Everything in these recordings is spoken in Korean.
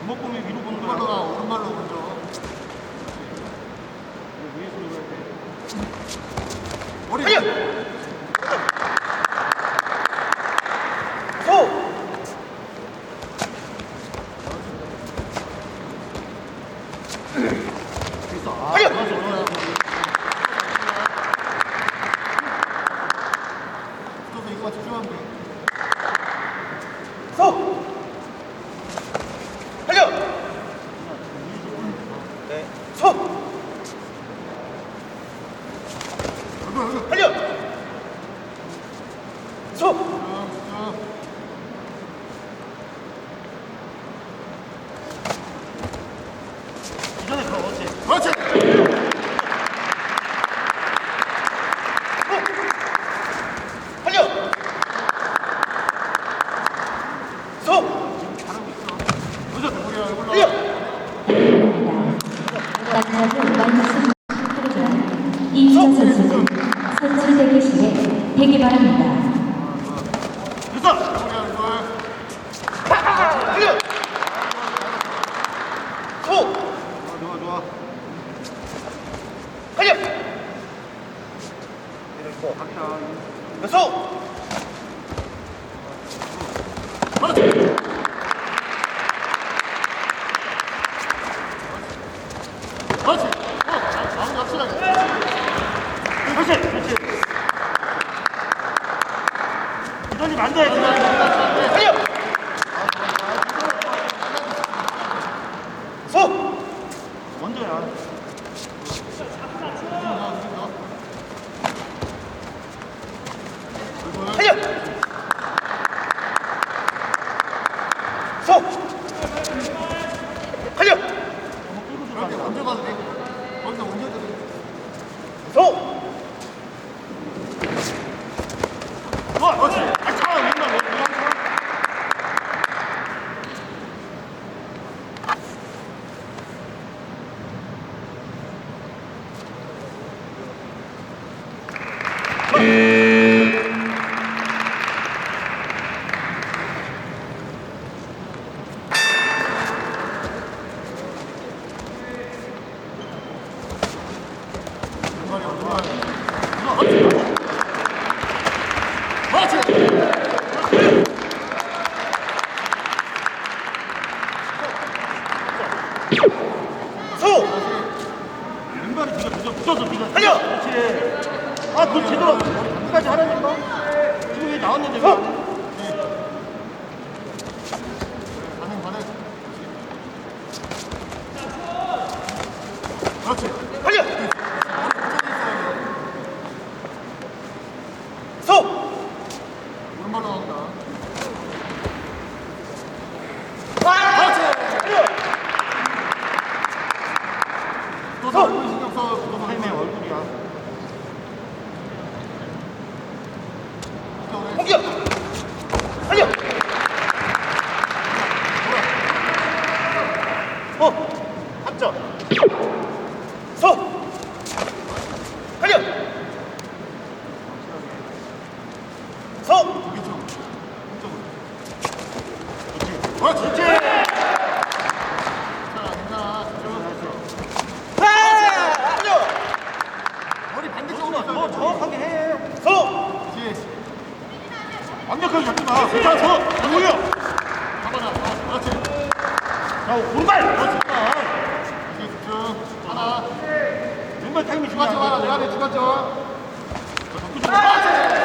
서! 주먹 보면 위로 보는 거야. 오른발로 가, 오른발로 먼저. 위에서 눌러야 돼. 머리. 달려! 서! 있어. 아, 달려! 좋아, 좋아. 붙어서 이거만 집중하면 돼. 서! 달려! 네. 서! 여기, 여기. 달려! 서! 집중, 집중. 이전에 그렇지. 그렇지. 달려! 서! 머리 얼굴로. 달려! 마지막으로 말씀 프로그램 이희정 선수는 선수 대기실에 대기 바랍니다. 됐어. 머리 얼굴. 달려! 서! 좋아, 좋아. 달려! 각자. 서! 그렇지. 그렇지. 어, 자, 마음이 확실하게. 그렇지. 그렇지. 돼. 이전이. 달려! 서! 먼저야. 달려! 서! 달려! 그렇게 먼저 가도 돼. 거기서 먼저 돼. 서! 좋아. 그렇지. 아, 차. 왼발, 왼발. 머리 얼굴. 그렇지. 그렇지. 서! 왼발이 네가 붙어, 붙어서 네가. 달려! 그렇지. 아, 그 제대로 끝까지 하라니까. 지금 왜 나왔는데 왜? 서! 반응, 반응. 그렇지. 달려! 머리 붙여져 있어야 돼. 서! 오른발로 나온다. 그렇지! 달려! 붙어서 얼굴 신경 써. 붙어서 타임의 얼굴. 얼굴이야. 붙어, 그래. 공격! 달려! 어! 합정! 서! 달려! 서! 이쪽. 이쪽으로. 그렇지. 그렇지. 괜찮아, 괜찮아. 집중. 달려! 머리 반대쪽으로 더 있어야 돼. 정확하게 해. 서! 그렇지. 완벽하게 잡지 마. 괜찮아. 오히려. 잡아놔. 어, 그렇지. 자, 오른발. 그렇지. 그렇지, 집중. 하나. 왼발 타임이 주가점 하나. 내. 안에 주가점. 달려! 아,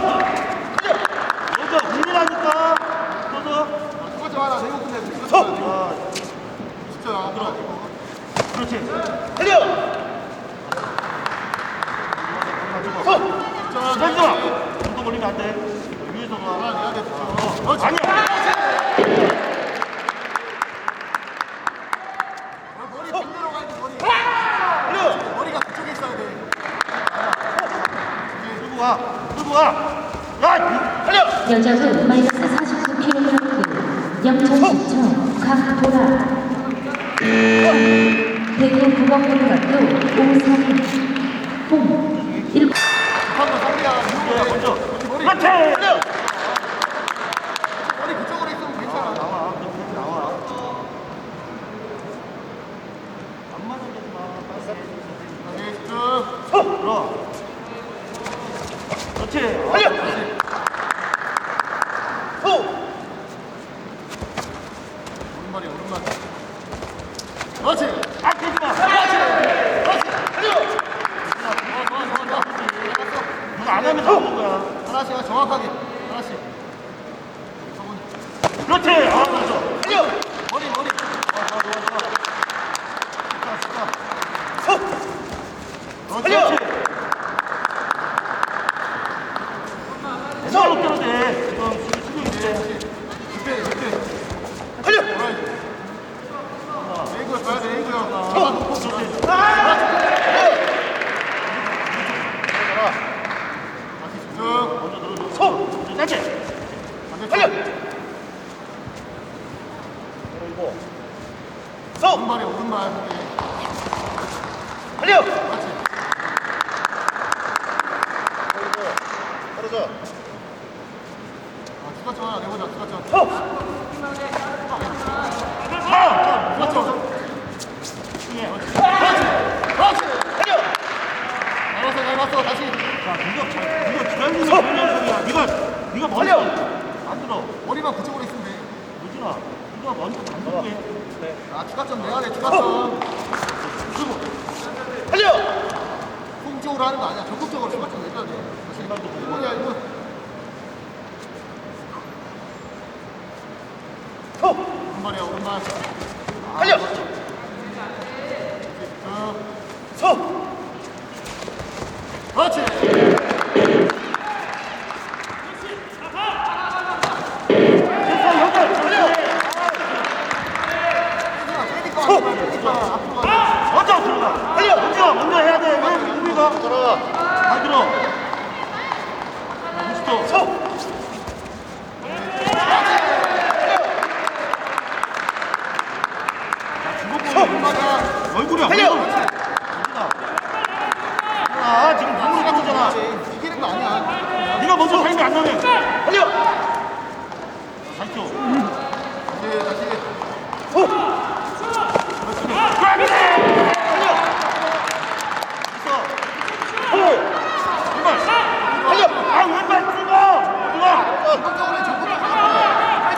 먼저 국민하니까 붙어서 두꺼지 마라 내가 근데 서! 진짜 안 들어 그렇지 때려 서! 던져 운동 올리면 안돼 위에서 가 아니야 여자부 마이너스 49kg 영천시청 강보라 대구 국악고등학교 오상인 홍 일. 한번 상대야 야, 이용해 먼저. 머리. 달려 머리 그쪽으로 있으면 괜찮아 나와. 그렇게 나와. 안 맞아 되지 마. 네 집중 들어. 그렇지. 달려 서 오른발이야 오른발 그렇지 아, 되지 마. 달려 좋아 좋아 좋아 좋아 이거 안 하면 나오는 거야. 하나씩 정확하게 하나씩 성훈이 그렇지. 아, 그렇죠. 달려 머리 머리 좋아 좋아 좋아 좋아 숫자 숫자 서 그렇지 달려 왼발로 때려도 돼. 지금 수비 치고 있는데. 급해 급해 달려 돌아야 돼 에이구야 가야 돼 에이구야 그렇지. 다시 집중 먼저 들어줘. 서 그렇지. 반대쪽 달려 그리고 서 아 추가점 하나 내보자 추가점 서 아, 추가점 중에. 그렇지 달려 잘 봤어 잘 봤어 다시 자, 네가 잘, 네가 기다리는 거 그냥 소리야. 네가, 달려. 안 들어. 머리만 그쪽으로 있으면 돼 유진아, 네가 먼저 안 들게. 아, 추가점 내야 돼, 추가점. 달려 공쪽으로 하는 거 아니야. 적극적으로 추가점 내줘야 돼. 이거야, 이거. 서 오른발이야, 오른발. 달려 어, 서 그렇지. 됐어, 여기. 달려 때리니까 안 돼, 때리니까 앞으로 가. 먼저 들어가. 달려 먼저, 먼저 해야 돼. 왜 우리가 잘 들어. 60도. 서. 얼굴이야. 달려! 아, 지금 눈물이 나오잖아. 이기는 거 아니야. 네가 먼저 타임이 안 나면. 달려 다시 줘. 이제 다시. 서 그렇지. 달려 있어. 호 왼발. 달려 아, 왼발 찍어. 들어가. 적극적으로 해, 적극적으로.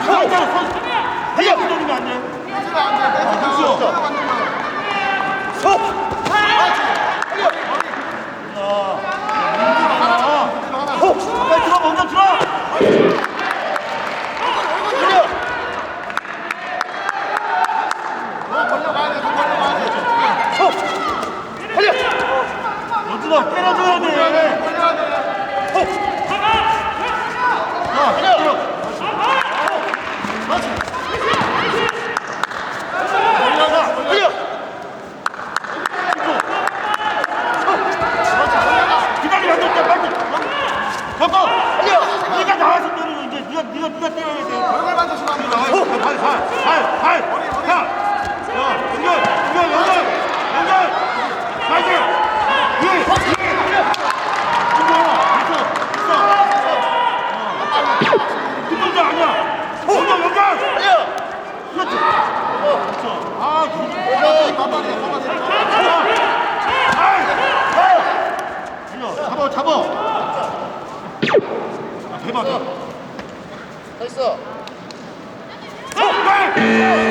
이거 있잖아. 손. 달려 흔들리면 안 돼. 빼지면 안 돼, 빼지면. 그렇죠. 올라가는 거야. 서. 호 빨리 들어, 먼저 들어. 서 달려 여진아, 때려줘야 돼. 호 자, 달려 들어. 금방도 아니야. 금방 금방. 야. 그렇지. 어. 그렇죠. 아, 그렇죠. 잡아, 잡아. 아, 야, 대박. 서 있어. 어, 빨리.